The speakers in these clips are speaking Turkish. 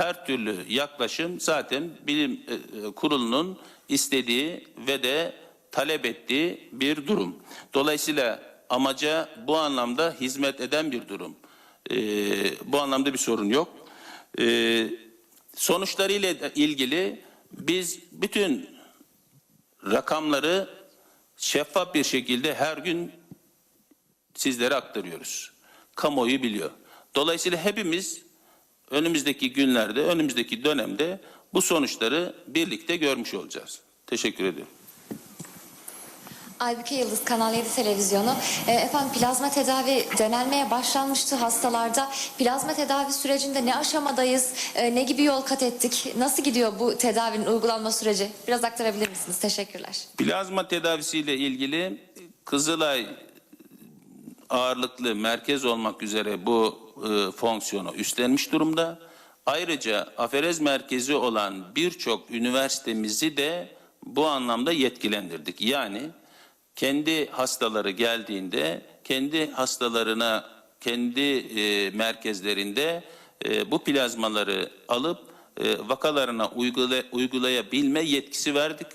her türlü yaklaşım zaten bilim e, e, kurulunun istediği ve de talep ettiği bir durum. Dolayısıyla amaca bu anlamda hizmet eden bir durum. E, bu anlamda bir sorun yok. E, sonuçlarıyla ilgili biz bütün rakamları şeffaf bir şekilde her gün sizlere aktarıyoruz. Kamuoyu biliyor. Dolayısıyla hepimiz önümüzdeki günlerde, önümüzdeki dönemde bu sonuçları birlikte görmüş olacağız. Teşekkür ediyorum. Aybüke Yıldız Kanal 7 Televizyonu. E, efendim plazma tedavi denenmeye başlanmıştı hastalarda. Plazma tedavi sürecinde ne aşamadayız? E, ne gibi yol kat ettik? Nasıl gidiyor bu tedavinin uygulanma süreci? Biraz aktarabilir misiniz? Teşekkürler. Plazma tedavisiyle ilgili Kızılay ağırlıklı merkez olmak üzere bu e, fonksiyonu üstlenmiş durumda. Ayrıca aferez merkezi olan birçok üniversitemizi de bu anlamda yetkilendirdik. Yani kendi hastaları geldiğinde kendi hastalarına kendi e, merkezlerinde e, bu plazmaları alıp e, vakalarına uygula, uygulayabilme yetkisi verdik.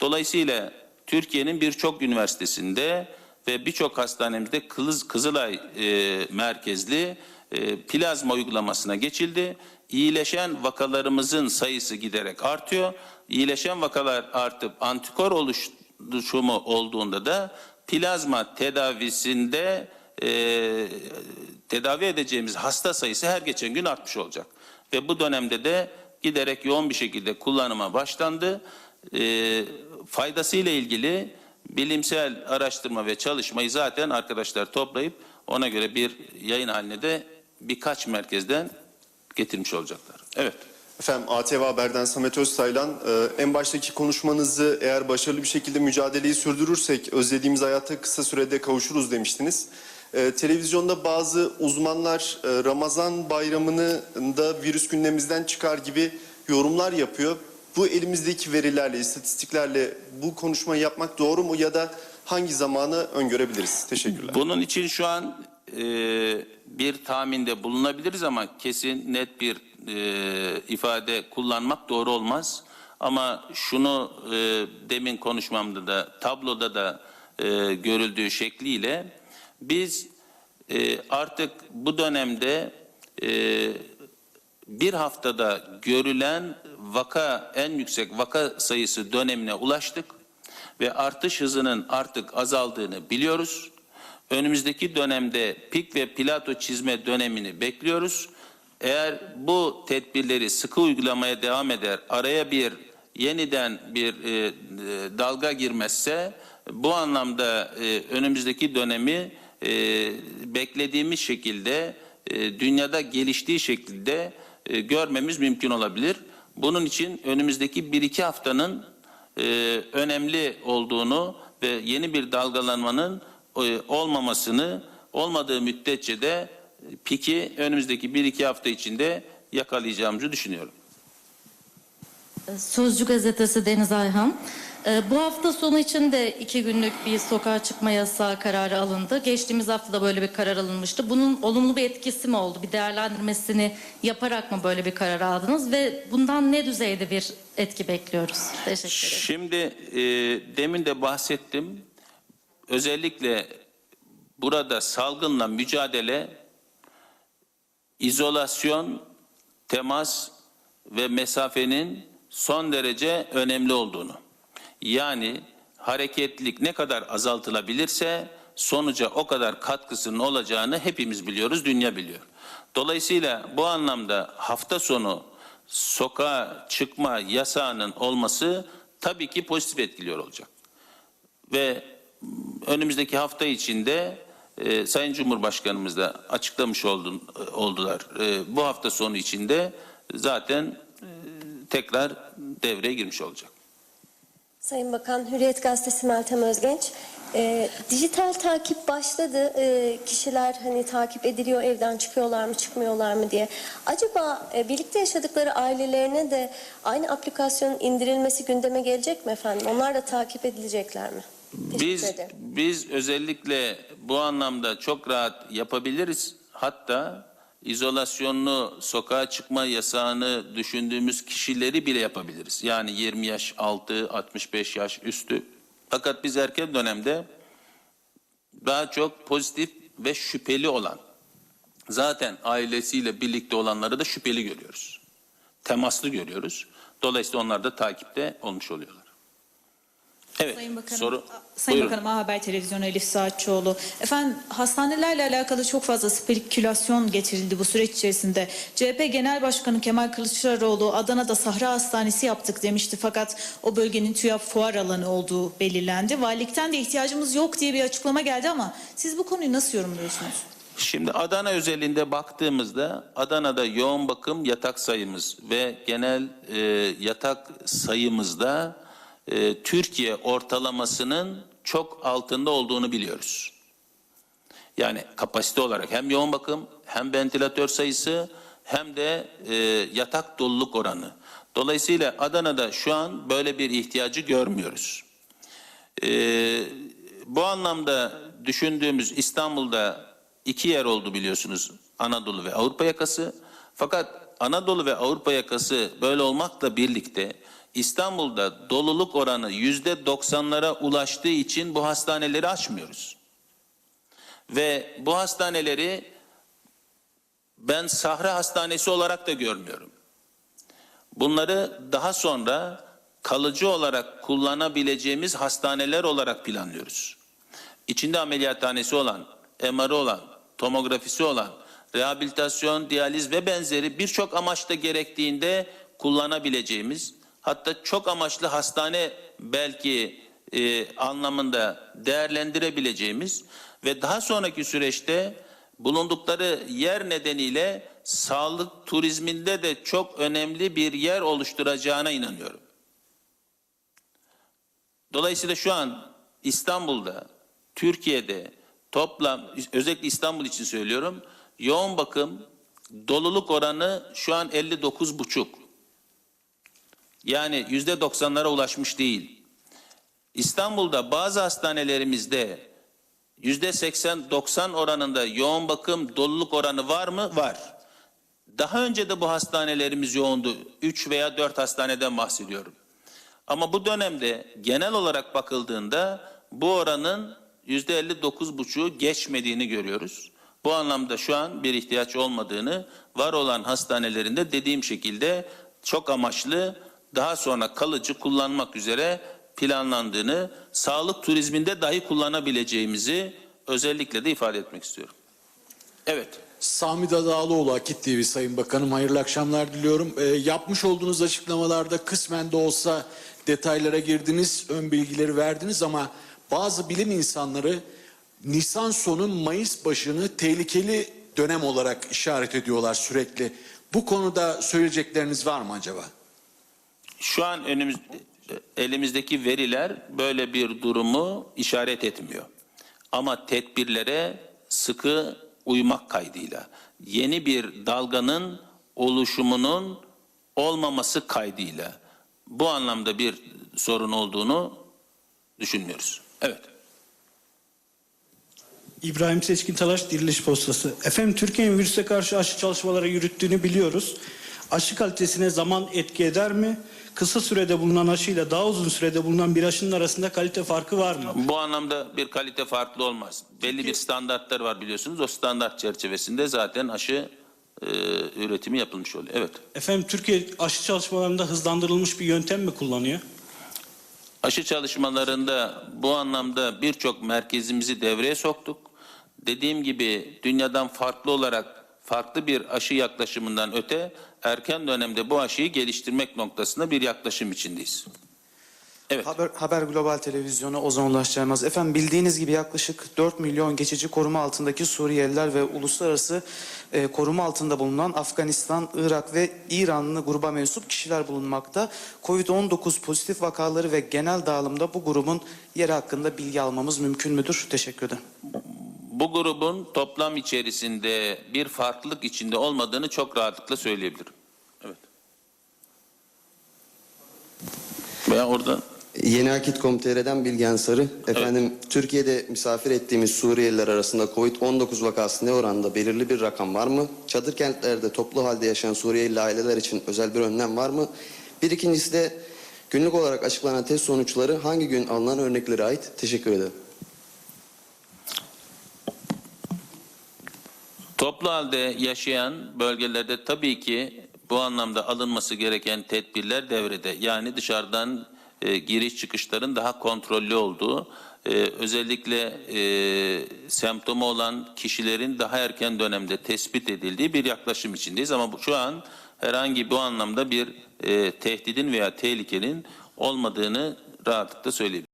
Dolayısıyla Türkiye'nin birçok üniversitesinde ve birçok hastanemizde Kız, Kızılay e, merkezli plazma uygulamasına geçildi. İyileşen vakalarımızın sayısı giderek artıyor. İyileşen vakalar artıp antikor oluşumu olduğunda da plazma tedavisinde e, tedavi edeceğimiz hasta sayısı her geçen gün artmış olacak. Ve bu dönemde de giderek yoğun bir şekilde kullanıma başlandı. E, faydasıyla ilgili bilimsel araştırma ve çalışmayı zaten arkadaşlar toplayıp ona göre bir yayın haline de birkaç merkezden getirmiş olacaklar. Evet. Efendim ATV Haber'den Samet Öztaylan. Ee, en baştaki konuşmanızı eğer başarılı bir şekilde mücadeleyi sürdürürsek özlediğimiz hayata kısa sürede kavuşuruz demiştiniz. Ee, televizyonda bazı uzmanlar e, Ramazan bayramını da virüs gündemimizden çıkar gibi yorumlar yapıyor. Bu elimizdeki verilerle, istatistiklerle bu konuşmayı yapmak doğru mu ya da hangi zamanı öngörebiliriz? Teşekkürler. Bunun için şu an e, bir tahminde bulunabiliriz ama kesin net bir e, ifade kullanmak doğru olmaz. Ama şunu e, demin konuşmamda da tabloda da e, görüldüğü şekliyle biz e, artık bu dönemde e, bir haftada görülen vaka en yüksek vaka sayısı dönemine ulaştık ve artış hızının artık azaldığını biliyoruz. Önümüzdeki dönemde pik ve plato çizme dönemini bekliyoruz. Eğer bu tedbirleri sıkı uygulamaya devam eder, araya bir yeniden bir e, e, dalga girmezse bu anlamda e, önümüzdeki dönemi e, beklediğimiz şekilde e, dünyada geliştiği şekilde e, görmemiz mümkün olabilir. Bunun için önümüzdeki bir iki haftanın e, önemli olduğunu ve yeni bir dalgalanmanın olmamasını olmadığı müddetçe de e, piki önümüzdeki bir iki hafta içinde yakalayacağımızı düşünüyorum. Sözcü gazetesi Deniz Ayhan. Ee, Bu hafta sonu için de iki günlük bir sokağa çıkma yasağı kararı alındı. Geçtiğimiz hafta da böyle bir karar alınmıştı. Bunun olumlu bir etkisi mi oldu? Bir değerlendirmesini yaparak mı böyle bir karar aldınız? Ve bundan ne düzeyde bir etki bekliyoruz? Teşekkür ederim. Şimdi e, demin de bahsettim. Özellikle burada salgınla mücadele, izolasyon, temas ve mesafenin son derece önemli olduğunu. Yani hareketlilik ne kadar azaltılabilirse sonuca o kadar katkısının olacağını hepimiz biliyoruz, dünya biliyor. Dolayısıyla bu anlamda hafta sonu sokağa çıkma yasağının olması tabii ki pozitif etkiliyor olacak. Ve önümüzdeki hafta içinde e, Sayın Cumhurbaşkanımız da açıklamış oldun, e, oldular. E, bu hafta sonu içinde zaten e, tekrar devreye girmiş olacak. Sayın Bakan, Hürriyet Gazetesi Meltem Özgenç. Ee, dijital takip başladı. Ee, kişiler hani takip ediliyor, evden çıkıyorlar mı, çıkmıyorlar mı diye. Acaba e, birlikte yaşadıkları ailelerine de aynı aplikasyonun indirilmesi gündeme gelecek mi efendim? Onlar da takip edilecekler mi? Teşekkür Biz ederim. biz özellikle bu anlamda çok rahat yapabiliriz. Hatta izolasyonlu sokağa çıkma yasağını düşündüğümüz kişileri bile yapabiliriz. Yani 20 yaş altı, 65 yaş üstü. Fakat biz erken dönemde daha çok pozitif ve şüpheli olan, zaten ailesiyle birlikte olanları da şüpheli görüyoruz. Temaslı görüyoruz. Dolayısıyla onlar da takipte olmuş oluyorlar. Evet, Sayın Bakanım, soru. Sayın Buyurun. Bakanım A Haber Televizyonu Elif Saatçıoğlu. Efendim hastanelerle alakalı çok fazla spekülasyon getirildi bu süreç içerisinde. CHP Genel Başkanı Kemal Kılıçdaroğlu Adana'da Sahra Hastanesi yaptık demişti fakat o bölgenin TÜYAP fuar alanı olduğu belirlendi. Valilikten de ihtiyacımız yok diye bir açıklama geldi ama siz bu konuyu nasıl yorumluyorsunuz? Şimdi Adana özelinde baktığımızda Adana'da yoğun bakım yatak sayımız ve genel e, yatak sayımızda e, Türkiye ortalamasının çok altında olduğunu biliyoruz. Yani kapasite olarak hem yoğun bakım hem ventilatör sayısı hem de e, yatak doluluk oranı. Dolayısıyla Adana'da şu an böyle bir ihtiyacı görmüyoruz. Ee, bu anlamda düşündüğümüz İstanbul'da iki yer oldu biliyorsunuz Anadolu ve Avrupa yakası. Fakat Anadolu ve Avrupa yakası böyle olmakla birlikte İstanbul'da doluluk oranı yüzde doksanlara ulaştığı için bu hastaneleri açmıyoruz. Ve bu hastaneleri ben Sahra Hastanesi olarak da görmüyorum. Bunları daha sonra kalıcı olarak kullanabileceğimiz hastaneler olarak planlıyoruz. İçinde ameliyathanesi olan, MR'ı olan, tomografisi olan, rehabilitasyon, diyaliz ve benzeri birçok amaçta gerektiğinde kullanabileceğimiz, hatta çok amaçlı hastane belki e, anlamında değerlendirebileceğimiz ve daha sonraki süreçte bulundukları yer nedeniyle sağlık turizminde de çok önemli bir yer oluşturacağına inanıyorum. Dolayısıyla şu an İstanbul'da, Türkiye'de toplam, özellikle İstanbul için söylüyorum, yoğun bakım doluluk oranı şu an 59 buçuk. Yani yüzde 90'lara ulaşmış değil. İstanbul'da bazı hastanelerimizde yüzde 80-90 oranında yoğun bakım doluluk oranı var mı? Var. Daha önce de bu hastanelerimiz yoğundu. 3 veya 4 hastaneden bahsediyorum. Ama bu dönemde genel olarak bakıldığında bu oranın yüzde 59,5'u geçmediğini görüyoruz. Bu anlamda şu an bir ihtiyaç olmadığını var olan hastanelerinde dediğim şekilde çok amaçlı daha sonra kalıcı kullanmak üzere planlandığını sağlık turizminde dahi kullanabileceğimizi özellikle de ifade etmek istiyorum. Evet. Sami Dadağlıoğlu Akit TV Sayın Bakanım hayırlı akşamlar diliyorum. Ee, yapmış olduğunuz açıklamalarda kısmen de olsa detaylara girdiniz, ön bilgileri verdiniz ama bazı bilim insanları Nisan sonu Mayıs başını tehlikeli dönem olarak işaret ediyorlar sürekli. Bu konuda söyleyecekleriniz var mı acaba? Şu an önümüz elimizdeki veriler böyle bir durumu işaret etmiyor. Ama tedbirlere sıkı uymak kaydıyla yeni bir dalganın oluşumunun olmaması kaydıyla bu anlamda bir sorun olduğunu düşünmüyoruz. Evet. İbrahim Seçkin Talaş Diriliş Postası. Efendim Türkiye'nin virüse karşı aşı çalışmaları yürüttüğünü biliyoruz. Aşı kalitesine zaman etki eder mi? Kısa sürede bulunan aşıyla daha uzun sürede bulunan bir aşının arasında kalite farkı var mı? Bu anlamda bir kalite farklı olmaz. Belli bir standartlar var biliyorsunuz. O standart çerçevesinde zaten aşı e, üretimi yapılmış oluyor. Evet. Efendim Türkiye aşı çalışmalarında hızlandırılmış bir yöntem mi kullanıyor? Aşı çalışmalarında bu anlamda birçok merkezimizi devreye soktuk. Dediğim gibi dünyadan farklı olarak farklı bir aşı yaklaşımından öte erken dönemde bu aşıyı geliştirmek noktasında bir yaklaşım içindeyiz. Evet. Haber, Haber Global Televizyonu Ozan Ulaş. Efendim bildiğiniz gibi yaklaşık 4 milyon geçici koruma altındaki Suriyeliler ve uluslararası e, koruma altında bulunan Afganistan, Irak ve İranlı gruba mensup kişiler bulunmakta. Covid-19 pozitif vakaları ve genel dağılımda bu grubun yeri hakkında bilgi almamız mümkün müdür? Teşekkür ederim. Bu grubun toplam içerisinde bir farklılık içinde olmadığını çok rahatlıkla söyleyebilirim. Evet. Veya oradan Yeni Akit.com.tr'den Bilgen Sarı. Efendim Türkiye'de misafir ettiğimiz Suriyeliler arasında Covid-19 vakası ne oranda belirli bir rakam var mı? Çadır kentlerde toplu halde yaşayan Suriyeli aileler için özel bir önlem var mı? Bir ikincisi de günlük olarak açıklanan test sonuçları hangi gün alınan örneklere ait? Teşekkür ederim. Toplu halde yaşayan bölgelerde tabii ki bu anlamda alınması gereken tedbirler devrede. Yani dışarıdan e, giriş çıkışların daha kontrollü olduğu, e, özellikle e, semptomu olan kişilerin daha erken dönemde tespit edildiği bir yaklaşım içindeyiz. Ama bu, şu an herhangi bu anlamda bir e, tehdidin veya tehlikenin olmadığını rahatlıkla söyleyebilirim.